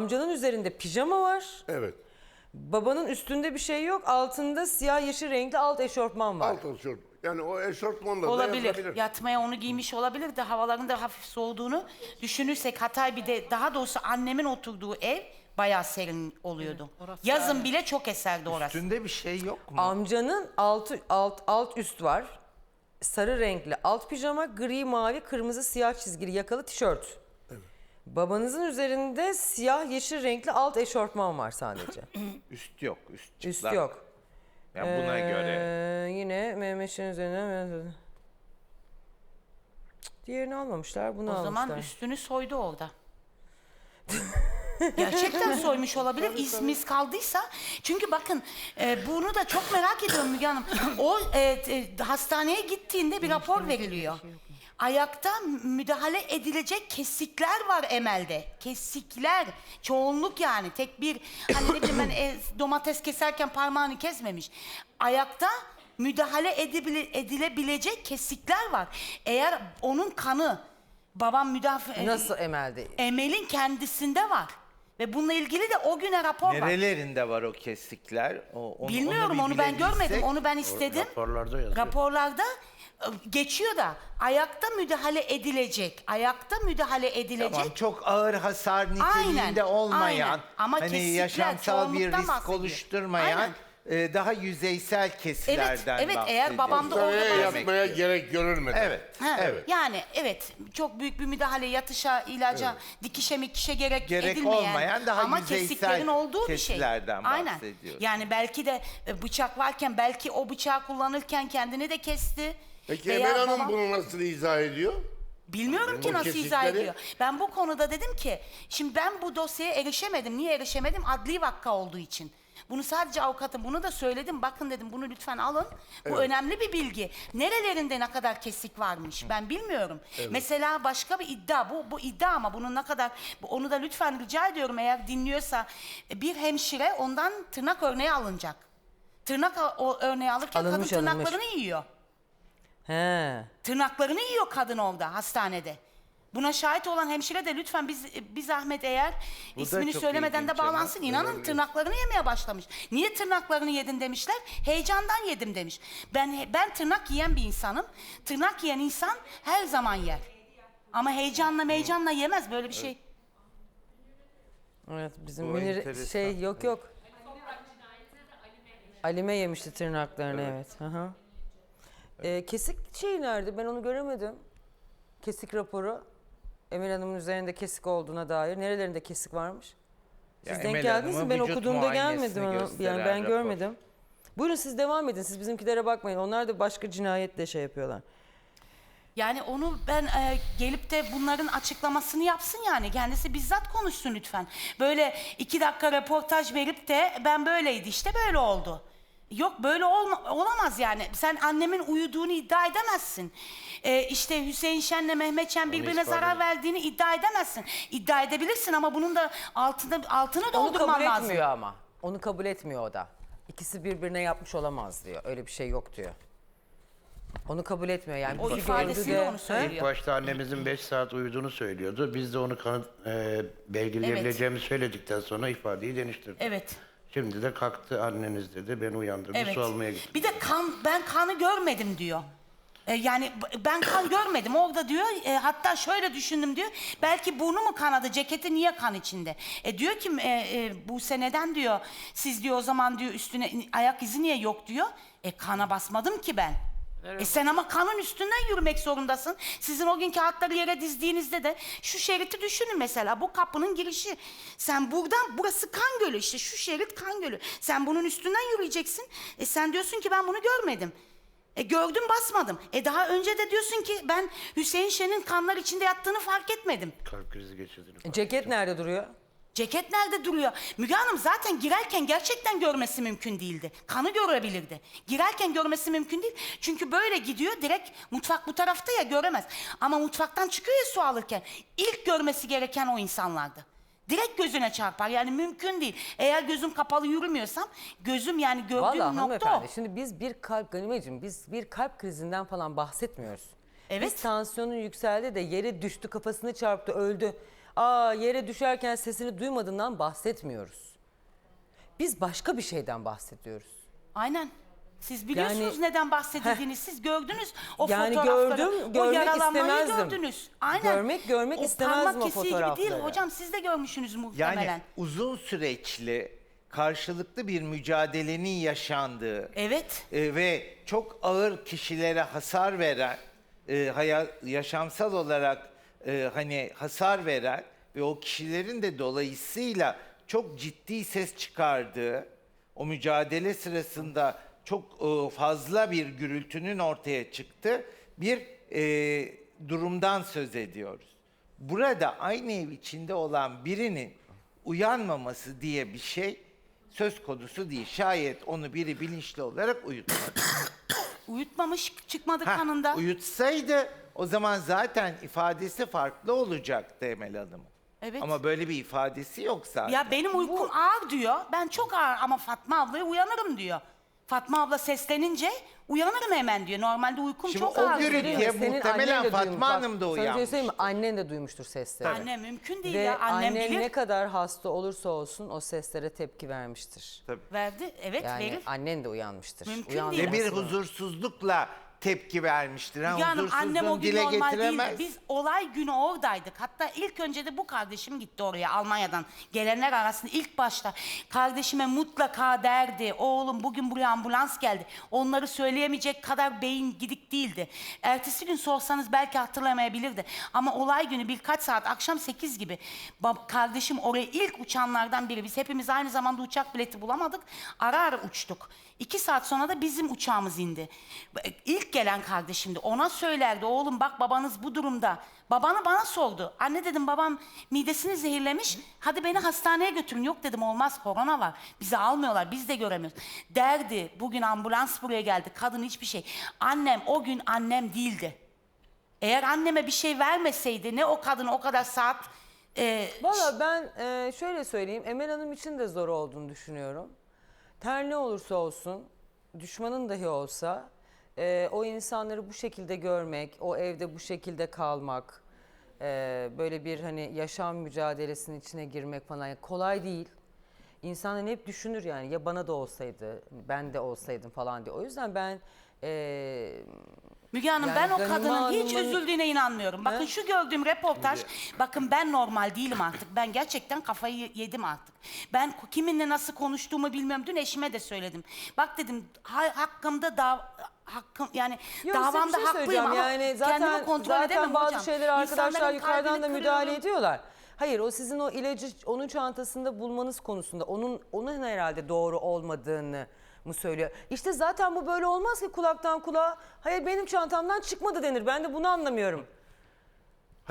Amcanın üzerinde pijama var. Evet. Babanın üstünde bir şey yok. Altında siyah yeşil renkli alt eşortman var. Alt tişört. Yani o eşortmanla da Olabilir. yazılabilir. Yatmaya onu giymiş olabilir de havaların da hafif soğuduğunu düşünürsek Hatay bir de daha doğrusu annemin oturduğu ev bayağı serin oluyordu. Yazın bile çok eserdi orası. Üstünde bir şey yok mu? Amcanın altı, alt, alt üst var. Sarı renkli alt pijama, gri, mavi, kırmızı, siyah çizgili yakalı tişört. Babanızın üzerinde siyah yeşil renkli alt eşortman var sadece. Üst yok. Üst çıplak. Üst yok. Yani buna göre. Ee, yine Mehmet'in üzerine diğerini almamışlar, bunu O almışlar. zaman üstünü soydu orada. Gerçekten soymuş olabilir. İzmiz kaldıysa. Çünkü bakın e, bunu da çok merak ediyorum Müge Hanım. O e, e, hastaneye gittiğinde bir rapor veriliyor. Ayakta müdahale edilecek kesikler var Emel'de. Kesikler. Çoğunluk yani. Tek bir hani ne bileyim ben e, domates keserken parmağını kesmemiş. Ayakta müdahale edibile- edilebilecek kesikler var. Eğer onun kanı babam müdafaa Nasıl Emel'de? Emel'in kendisinde var. Ve bununla ilgili de o güne rapor var. Nerelerinde var o kesikler? O, onu, Bilmiyorum bir onu, ben bilebilsek. görmedim. Onu ben istedim. Raporlarda yazıyor. Raporlarda e, geçiyor da ayakta müdahale edilecek. Ayakta müdahale edilecek. Tamam çok ağır hasar niteliğinde Aynen, olmayan, aynen. Ama hani kesikler, yaşamsal bir çoğunluktan risk bahsediyor. oluşturmayan e, daha yüzeysel kesilerden evet, eğer babamda orada Hastaneye yatmaya gerek görülmedi. Evet, Ha, evet. Yani evet çok büyük bir müdahale yatışa, ilaca, dikişe mikişe gerek, Gerek edilmeyen olmayan daha ama yüzeysel kesiklerin olduğu bir şey. kesilerden Aynen. bahsediyoruz. Yani belki de e, bıçak varken belki o bıçağı kullanırken kendini de kesti. Peki Veya Emel Hanım babam- bunu nasıl izah ediyor? Bilmiyorum ki Bu nasıl izah kesikleri- ediyor. Ben bu konuda dedim ki şimdi ben bu dosyaya erişemedim. Niye erişemedim? Adli vakka olduğu için. Bunu sadece avukatım bunu da söyledim. Bakın dedim bunu lütfen alın. Bu önemli bir bilgi. Nerelerinde ne kadar kesik varmış ben bilmiyorum. Mesela başka bir iddia bu bu iddia ama bunun ne kadar bu- onu da lütfen rica ediyorum eğer dinliyorsa e, bir hemşire ondan tırnak örneği alınacak. Tırnak a- o örneği alırken Alınmış, kadın alınmış. tırnaklarını yiyor. He. Tırnaklarını yiyor kadın orada hastanede. Buna şahit olan hemşire de lütfen biz bir zahmet eğer Bu da ismini çok söylemeden de ilginç ama. bağlansın. İnanın tırnaklarını yemeye başlamış. Niye tırnaklarını yedin demişler. Heyecandan yedim demiş. Ben ben tırnak yiyen bir insanım. Tırnak yiyen insan her zaman yer. Ama heyecanla heyecanla yemez böyle bir şey. Evet bizim Bu Münir enteresan. şey yok yok. Alime yemişti tırnaklarını evet. Hı hı. Ee, kesik şey nerede? Ben onu göremedim. Kesik raporu. Emel Hanım'ın üzerinde kesik olduğuna dair. Nerelerinde kesik varmış? Siz Ya denk Emel geldiniz mi? Hanım'ın Ben vücut okuduğumda muayenesini gelmedim. ama. gösteren Yani ben rapor. görmedim. Buyurun siz devam edin. Siz bizimkilere bakmayın. Onlar da başka cinayetle şey yapıyorlar. Yani onu ben e, gelip de bunların açıklamasını yapsın yani. Kendisi bizzat konuşsun lütfen. Böyle iki dakika röportaj verip de ben böyleydi işte böyle oldu. Yok böyle olma, olamaz yani. Sen annemin uyuduğunu iddia edemezsin. E, işte Hüseyin Şen'le Mehmet Şen birbirine ispat zarar edin. verdiğini iddia edemezsin. İddia edebilirsin ama bunun da altını, altını Onu doldurman kabul lazım. etmiyor ama. Onu kabul etmiyor o da. İkisi birbirine yapmış olamaz diyor. Öyle bir şey yok diyor. Onu kabul etmiyor yani. O bizi ifadesiyle gördü de- onu İlk söylüyor. başta annemizin 5 saat uyuduğunu söylüyordu. Biz de onu kanıt, e, belgeleyebileceğimizi söyledikten sonra ifadeyi değiştirdik. Evet. Şimdi de kalktı anneniz dedi. Ben uyandırdı. Evet. Su almaya gittim. Bir de kan ben kanı görmedim diyor. E, yani b- ben kan görmedim orada diyor. e, hatta şöyle düşündüm diyor. Belki burnu mu kanadı? Ceketi niye kan içinde? E diyor ki e, e, bu seneden diyor. Siz diyor o zaman diyor üstüne ayak izi niye yok diyor. E kana basmadım ki ben. E sen ama kanın üstünden yürümek zorundasın. Sizin o gün kağıtları yere dizdiğinizde de şu şeriti düşünün mesela. Bu kapının girişi. Sen buradan burası kan gölü işte şu şerit kan gölü. Sen bunun üstünden yürüyeceksin. E sen diyorsun ki ben bunu görmedim. E gördüm basmadım. E daha önce de diyorsun ki ben Hüseyin Şen'in kanlar içinde yattığını fark etmedim. Kalp krizi geçirdiğini. Ceket nerede duruyor? Ceket nerede duruyor? Müge Hanım zaten girerken gerçekten görmesi mümkün değildi. Kanı görebilirdi. Girerken görmesi mümkün değil. Çünkü böyle gidiyor direkt mutfak bu tarafta ya göremez. Ama mutfaktan çıkıyor ya su alırken. ilk görmesi gereken o insanlardı. Direkt gözüne çarpar yani mümkün değil. Eğer gözüm kapalı yürümüyorsam gözüm yani gördüğüm Vallahi nokta o. hanımefendi şimdi biz bir kalp Ganimeciğim biz bir kalp krizinden falan bahsetmiyoruz. Evet. Biz tansiyonun yükseldi de yere düştü kafasını çarptı öldü. aa yere düşerken sesini duymadığından bahsetmiyoruz. Biz başka bir şeyden bahsediyoruz. Aynen. Siz biliyorsunuz Yani- neden bahsedildiğini. Siz gördünüz o Yani fotoğrafları. gördüm, o görmek yaralanmayı istemezdim. gördünüz. Aynen. Görmek- görmek o istemezdim parmak o kesiği gibi değil hocam. Siz de görmüşsünüz muhtemelen. Yani uzun süreçli karşılıklı bir mücadelenin yaşandığı Evet. e, ve çok ağır kişilere hasar veren, e, haya- yaşamsal olarak e, hani hasar veren ve o kişilerin de dolayısıyla çok ciddi ses çıkardığı, o mücadele sırasında çok e, fazla bir gürültünün ortaya çıktı bir e, durumdan söz ediyoruz. Burada aynı ev içinde olan birinin uyanmaması diye bir şey söz konusu değil. Şayet onu biri bilinçli olarak uyutmadı. Uyutmamış çıkmadı Heh, kanında. Uyutsaydı o zaman zaten ifadesi farklı olacaktı Emel Hanım'ın. Evet. Ama böyle bir ifadesi yok zaten. Ya benim uykum ağır diyor. Ben çok ağır ama Fatma ablaya uyanırım diyor. Fatma abla seslenince uyanırım hemen diyor. Normalde uykum Şimdi çok o ağır. gürültü- diyor. Ya Senin muhtemelen annen de Fatma duymuş. Bak, Hanım da sana şey söyleyeyim mi? Annen de duymuştur sesleri. Anne mümkün değil Ve ya. Annem annen bilir. ne kadar hasta olursa olsun o seslere tepki vermiştir. Verdi. Evet Yani verir. annen de uyanmıştır. Mümkün Uyandı değil. Ve bir huzursuzlukla tepki vermiştir. Ha, Müge Hanım annem o gün dile normal getiremez. değildi. Biz olay günü oradaydık. Hatta ilk önce de bu kardeşim gitti oraya Almanya'dan. Gelenler arasında ilk başta kardeşime mutlaka derdi. Oğlum bugün buraya ambulans geldi. Onları söyleyemeyecek kadar beyin gidik değildi. Ertesi gün sorsanız belki hatırlamayabilirdi. Ama olay günü birkaç saat akşam 8 gibi bab- kardeşim oraya ilk uçanlardan biri. Biz hepimiz aynı zamanda uçak bileti bulamadık. Ara ara uçtuk. İki saat sonra da bizim uçağımız indi. İlk gelen kardeşimdi. Ona söylerdi oğlum bak babanız bu durumda. Babanı bana sordu. Anne dedim babam midesini zehirlemiş. Hadi beni hastaneye götürün. Yok dedim olmaz korona var. Bizi almıyorlar biz de göremiyoruz. Derdi bugün ambulans buraya geldi. Kadın hiçbir şey. Annem o gün annem değildi. Eğer anneme bir şey vermeseydi ne o kadın o kadar saat e, Valla ben e, şöyle söyleyeyim. Emel Hanım için de zor olduğunu düşünüyorum. Ter ne olursa olsun, düşmanın dahi olsa e, o insanları bu şekilde görmek, o evde bu şekilde kalmak, e, böyle bir hani yaşam mücadelesinin içine girmek falan kolay değil. İnsan hani hep düşünür yani ya bana da olsaydı, ben de olsaydım falan diye. O yüzden ben e, Müge Hanım Yani ben o Ganime kadının hiç Hanım'ın- üzüldüğüne inanmıyorum. Bakın şu gördüğüm reportaj, bakın ben normal değilim artık. Ben gerçekten kafayı yedim artık. Ben kiminle nasıl konuştuğumu bilmiyorum. Dün eşime de söyledim. Bak dedim ha- hakkımda dav hakkım yani Yok, size bir davamda şey haklıyım söyleyeceğim. ama yani zaten, kendimi kontrol zaten edemem bazı hocam. şeyler arkadaşlar İnsanların yukarıdan da kalbini müdahale kırıyorum. ediyorlar. Hayır o sizin o ilacı onun çantasında bulmanız konusunda onun onun herhalde doğru olmadığını mı söylüyor? İşte zaten bu böyle olmaz ki kulaktan kulağa. Hayır benim çantamdan çıkmadı denir. Ben de bunu anlamıyorum.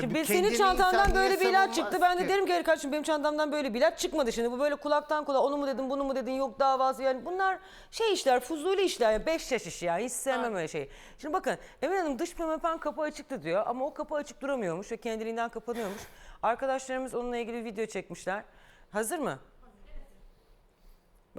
Şimdi bir ben- senin kendini çantandan insan böyle niye bir ilaç savunmaz çıktı. Ben de ki? derim ki "Hayır kardeşim benim çantamdan böyle bir ilaç çıkmadı şimdi. Bu böyle kulaktan kulağa onu mu dedin bunu mu dedin yok davası yani bunlar şey işler fuzuli işler yani beş yaş işi yani hiç sevmem öyle şeyi. Şimdi bakın Emine Hanım dış pimapen kapı açıktı diyor ama o kapı açık duramıyormuş ve kendiliğinden kapanıyormuş. Arkadaşlarımız onunla ilgili video çekmişler. Hazır mı?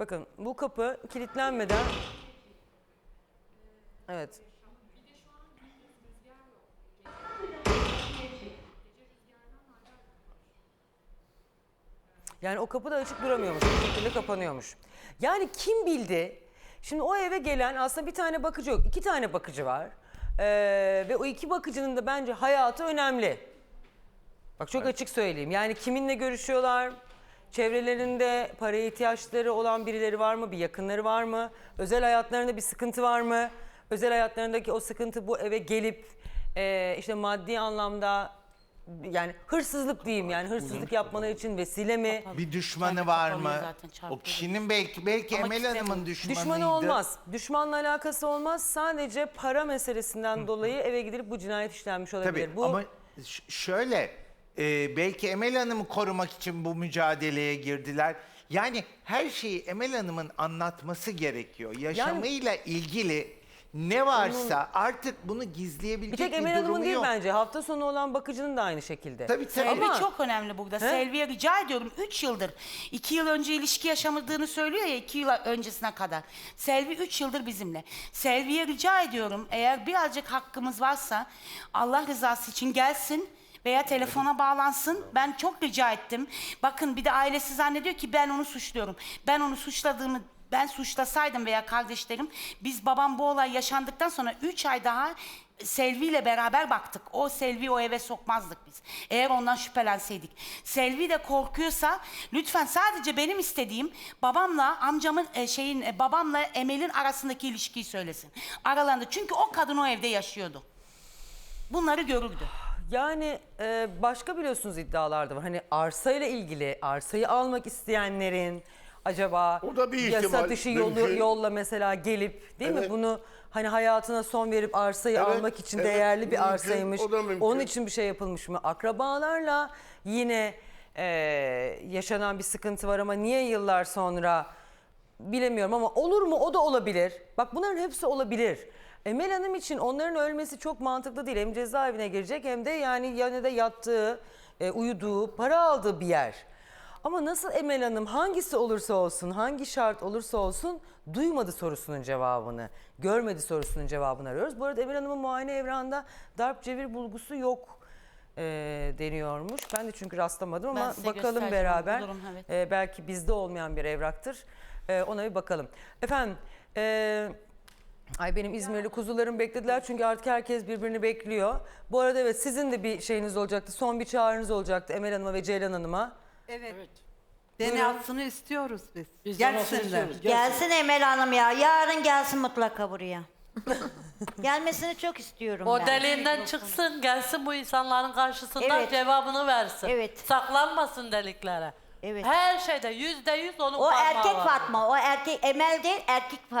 Bakın bu kapı kilitlenmeden Evet. Yani o kapı da açık duramıyormuş. Bir şekilde kapanıyormuş. Yani kim bildi? Şimdi o eve gelen aslında bir tane bakıcı yok. iki tane bakıcı var. Ee, ve o iki bakıcının da bence hayatı önemli. Bak çok açık söyleyeyim. Yani kiminle görüşüyorlar? Çevrelerinde paraya ihtiyaçları olan birileri var mı? Bir yakınları var mı? Özel hayatlarında bir sıkıntı var mı? Özel hayatlarındaki o sıkıntı bu eve gelip e, işte maddi anlamda yani hırsızlık diyeyim yani hırsızlık yapmaları için vesile mi? Bir düşmanı var mı? zaten. O kişinin belki belki Ama Emel istemiyorum. Hanım'ın düşmanıydı. Düşmanı olmaz. Düşmanla alakası olmaz. Sadece para meselesinden dolayı eve gidip bu cinayet işlenmiş olabilir. Tabii bu ama ş- şöyle e, belki Emel Hanım'ı korumak için bu mücadeleye girdiler. Yani her şeyi Emel Hanım'ın anlatması gerekiyor. Yaşamıyla ilgili ne varsa artık bunu bir gizleyebilecek tek bir, Emel Hanım'ın durumu değil yok. bence. Hafta sonu olan bakıcının da aynı şekilde. Tabii tabii. Selvi Ama- çok önemli burada. Selvi'ye rica ediyorum 3 yıldır. 2 yıl önce ilişki yaşamadığını söylüyor ya 2 yıl öncesine kadar. Selvi 3 yıldır bizimle. Selvi'ye rica ediyorum eğer birazcık hakkımız varsa Allah rızası için gelsin. Veya telefona bağlansın. Ben çok rica ettim. Bakın bir de ailesi zannediyor ki ben onu suçluyorum. Ben onu suçladığımı ben suçlasaydım veya kardeşlerim biz babam bu olay yaşandıktan sonra 3 ay daha Selvi ile beraber baktık. O Selvi o eve sokmazdık biz. Eğer ondan şüphelenseydik. Selvi de korkuyorsa lütfen sadece benim istediğim babamla amcamın e, şeyin e, babamla Emel'in arasındaki ilişkiyi söylesin. Aralarında çünkü o kadın o evde yaşıyordu. Bunları görürdü. Yani e, başka biliyorsunuz iddialar da var. Hani arsayla ilgili arsayı almak isteyenlerin acaba O da bir yasa ihtimal, dışı yolu, mümkün. yolla mesela gelip değil mi Evet. bunu hani hayatına son verip arsayı Evet, almak için evet, değerli bir mümkün, arsaymış. o da mümkün. Onun için bir şey yapılmış mı? Akrabalarla yine e, yaşanan bir sıkıntı var ama niye yıllar sonra bilemiyorum ama olur mu o da olabilir. Bak bunların hepsi olabilir. Emel Hanım için onların ölmesi çok mantıklı değil. Hem cezaevine girecek hem de yani yanında yattığı, e, uyuduğu, para aldığı bir yer. Ama nasıl Emel Hanım hangisi olursa olsun, hangi şart olursa olsun duymadı sorusunun cevabını, görmedi sorusunun cevabını arıyoruz. Bu arada Emel Hanım'ın muayene evrağında darp cevir bulgusu yok e, deniyormuş. Ben de çünkü rastlamadım Ben ama size bakalım göstereceğim, beraber. bulurum, evet. E, belki bizde olmayan bir evraktır. E, ona bir bakalım. Efendim, e, ay benim İzmirli kuzularım beklediler çünkü artık herkes birbirini bekliyor. Bu arada evet sizin de bir şeyiniz olacaktı. Son bir çağrınız olacaktı Emel Hanım'a ve Ceylan Hanım'a. Evet. DNA'sını istiyoruz biz. Biz de nasıl Gelsinler. istiyoruz? Gelsin Emel Hanım ya. Yarın gelsin mutlaka buraya. Gelmesini çok istiyorum O ben. deliğinden çıksın, gelsin bu insanların karşısında Evet. cevabını versin. Evet. Saklanmasın deliklere. Evet. Her şeyde yüzde yüz onun O parmağı erkek var. Fatma, o erkek Emel değil, erkek Fatma.